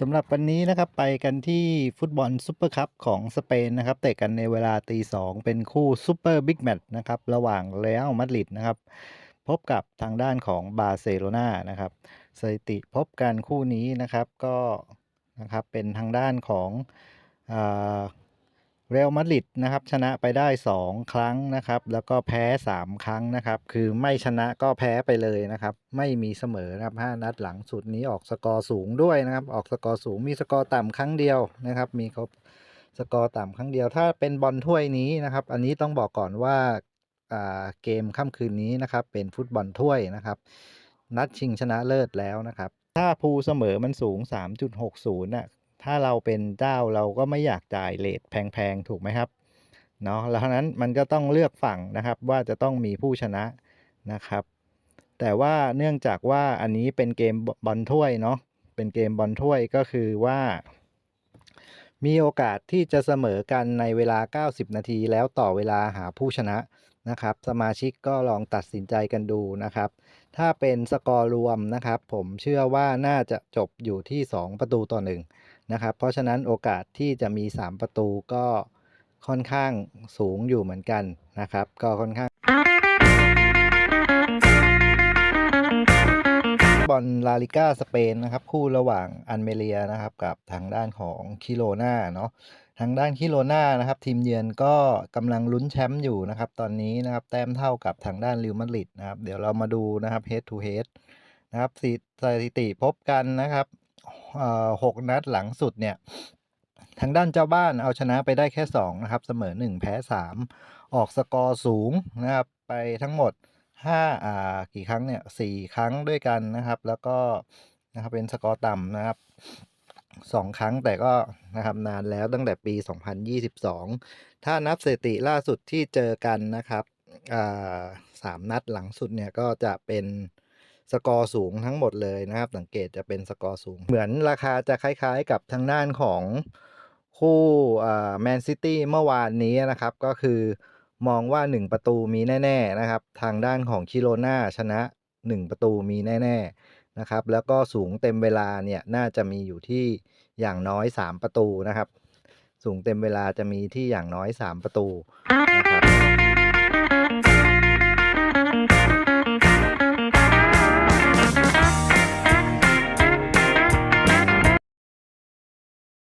สำหรับวันนี้นะครับไปกันที่ฟุตบอลซูเปอร์คัพของสเปนนะครับเตะกันในเวลาตีสองเป็นคู่ซูเปอร์บิ๊กแมตช์นะครับระหว่างเรอัลมาดริดนะครับพบกับทางด้านของบาร์เซโลนานะครับสถิติพบกันคู่นี้นะครับก็นะครับเป็นทางด้านของ เรอัลมาดริดนะครับชนะไปได้ 2 ครั้งนะครับ แล้วก็แพ้ 3 ครั้งนะครับ คือไม่ชนะก็แพ้ไปเลยนะครับ ไม่มีเสมอนะครับ5นัดหลังสุดนี้ออกสกอร์สูงด้วยนะครับ ออกสกอร์สูงมีสกอร์ต่ำครั้งเดียวนะครับ มีครบสกอร์ต่ำครั้งเดียวถ้าเป็นบอลถ้วยนี้นะครับ อันนี้ต้องบอกก่อนว่าาเกมค่ำคืนนี้นะครับ เป็นฟุตบอลถ้วยนะครับ นัดชิงชนะเลิศแล้วนะครับ ถ้าภูเสมอมันสูง 3.60น่ะ ถ้าเราเป็นเจ้าเราก็ไม่อยากจ่ายเลทแพงๆ ถูกไหมครับเนาะแล้วนั้นมันก็ต้องเลือกฝั่งนะครับว่าจะต้องมีผู้ชนะนะครับ แต่ว่าเนื่องจากว่าอันนี้เป็นเกมบอลถ้วยเนาะเป็นเกมบอลถ้วยก็คือว่า มีโอกาสที่จะเสมอกันในเวลา 90 นาที แล้วต่อเวลาหาผู้ชนะนะครับ สมาชิกก็ลองตัดสินใจกันดูนะครับ ถ้าเป็นสกอร์รวมนะครับ ผมเชื่อว่าน่าจะจบอยู่ที่ 2 ประตูต่อ1 นะครับ เพราะฉะนั้นโอกาสที่จะมี 3 ประตูก็ค่อนข้างสูงอยู่เหมือนกันนะครับ ก็ค่อนข้างบอลลาลิก้าสเปนนะครับ คู่ระหว่างอันเมเรียนะครับ กับทางด้านของคิโรนาเนาะทางด้านคิโรนานะครับ ทีมเยือนก็กำลังลุ้นแชมป์อยู่นะครับ ตอนนี้นะครับ แต้มเท่ากับทางด้านริวมาดริดนะครับ เดี๋ยวเรามาดูนะครับ head to head นะครับสถิติพบกันนะครับ หกนัดหลังสุดเนี่ยทางด้านเจ้าบ้านเอาชนะไปได้แค่2นะครับเสมอ 1 แพ้ 3 ออกสกอร์สูงนะครับไปทั้งหมด5อ่ากี่ครั้งเนี่ย4ครั้งด้วยกันนะครับ แล้วก็นะครับเป็นสกอร์ต่ำนะครับ2ครั้งแต่ก็นะครับนานแล้วตั้งแต่ปี 2022 ถ้านับสถิติล่าสุดที่เจอกันนะครับอ่าสามนัดหลังสุดเนี่ยก็จะเป็น สกอร์สูงทั้งหมดเลยนะครับ สังเกตจะเป็นสกอร์สูง เหมือนราคาจะคล้ายๆกับทางด้านของคู่แมนซิตี้เมื่อวานนี้นะครับ ก็คือมองว่า 1 ประตูมีแน่ ๆนะครับ ทางด้านของคิโรนาชนะ 1 ประตูมีแน่ ๆนะครับ แล้วก็สูงเต็มเวลาเนี่ยน่าจะมีอยู่ที่อย่างน้อย 3 ประตูนะครับ สูงเต็มเวลาจะมีที่อย่างน้อย 3 ประตูนะครับ